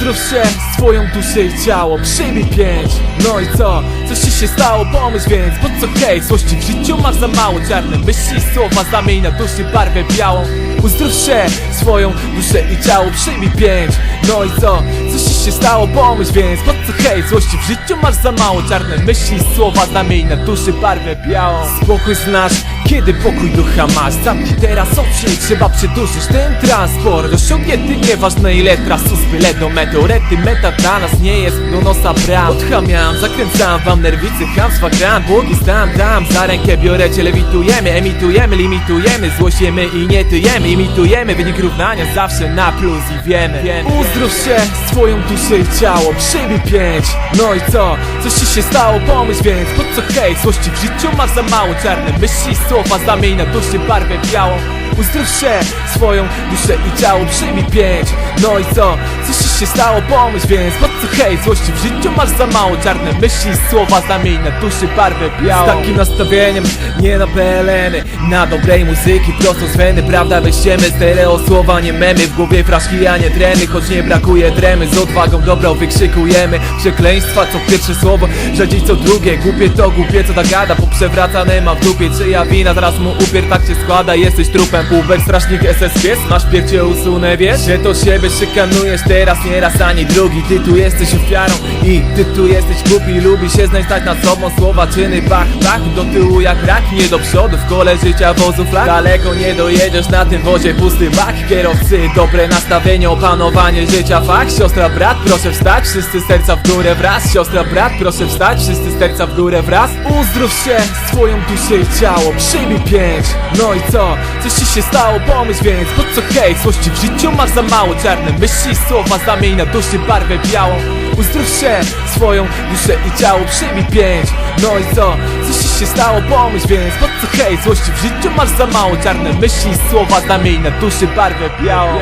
Uzdrów się swoją duszę i ciało Przyjmij pięć No i co? Co ci się stało? Pomyśl więc Po co hejt? Złości w życiu masz za mało Czarne myśli słowa Zamień na duszy barwę białą Uzdrów się swoją duszę i ciało Przyjmij pięć No i co? Co ci się stało? Pomyśl więc Po co hejt? Złości w życiu masz za mało Czarne myśli słowa Zamień na duszy barwę białą Spokój znasz kiedy pokój ducha masz Zamknij teraz oczy Trzeba przedłużyć ten transport. Osiągnięty nieważne ile trasus Byle do meteoryty Meta dla nas nie jest do nosa bram. Odchamiam, zakręcam wam nerwicy Chamstwa gram, błogi stam tam Za rękę biorę cię, lewitujemy Emitujemy, limitujemy. Złosiemy i nie tyjemy Imitujemy. Wynik równania Zawsze na plus i wiemy. Uzdrów się swoją duszę i ciało Przyjmij pięć. No i co? Coś ci się stało? Pomyśl więc Po co hej? Złości w życiu masz za mało Czarne myśli, słowa Zamień na duszy barwę białą Uzdrów się swoją duszę i ciało Przyjmij pięć. No i co? Coś ci się stało? Pomyśl więc Po co hej? Złości w życiu masz za mało? Czarne myśli, słowa Zamień na duszy barwę białą Z takim nastawieniem Nie na peleny Na dobrej muzyki prosto z weny Prawda weźmiemy stereo słowa Nie memy. W głowie fraszki a nie tremy Choć nie brakuje tremy Z odwagą dobrą wykrzykujemy Przekleństwa co pierwsze słowo Rzadziej co drugie. Głupie to głupie co ta gada Poprzewracane ma w dupie. Czyja wina Zaraz mu upier tak się składa. Jesteś trupem Uber strażnik SS pies Masz piercie usunę wiesz? Że to siebie szykanujesz Teraz nie raz ani drugi. Ty tu jesteś ofiarą I ty tu jesteś głupi. Lubi się znać tak nad sobą Słowa czyny bach bach Do tyłu jak rak Nie do przodu w kole życia wozu flag Daleko nie dojedziesz na tym wozie Pusty bak. Kierowcy dobre nastawienie Opanowanie życia fakt. Siostra brat proszę wstać Wszyscy serca w górę wraz. Siostra brat proszę wstać Wszyscy serca w górę wraz. Uzdrów się swoją duszę i ciało Przyjmij pięć. No i co? Coś ci się stało? Pomyśl więc Po co hej? Złości w życiu masz za mało Czarne myśli, słowa Zamień na duszy barwę białą Uzdrów się swoją duszę i ciało Przyjmij pięć No i co? Coś ci się stało? Pomyśl więc Po co hej? Złości w życiu masz za mało Czarne myśli, słowa Zamień na duszy barwę białą